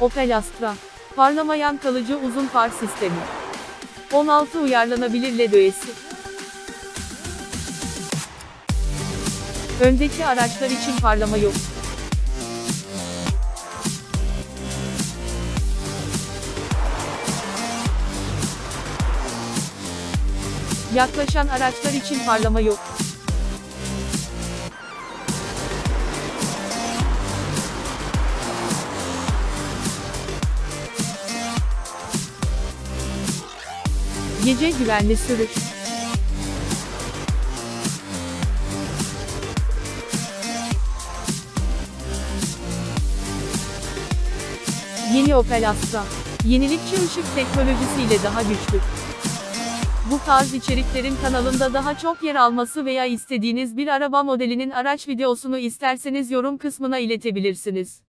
Opel Astra. Parlamayan kalıcı uzun far sistemi. 16 uyarlanabilir LED öğesi. Öndeki araçlar için parlama yok. Yaklaşan araçlar için parlama yok. Gece güvenli sürüş. Yeni Opel Astra. Yenilikçi ışık teknolojisiyle daha güçlü. Bu tarz içeriklerin kanalında daha çok yer alması veya istediğiniz bir araba modelinin araç videosunu isterseniz yorum kısmına iletebilirsiniz.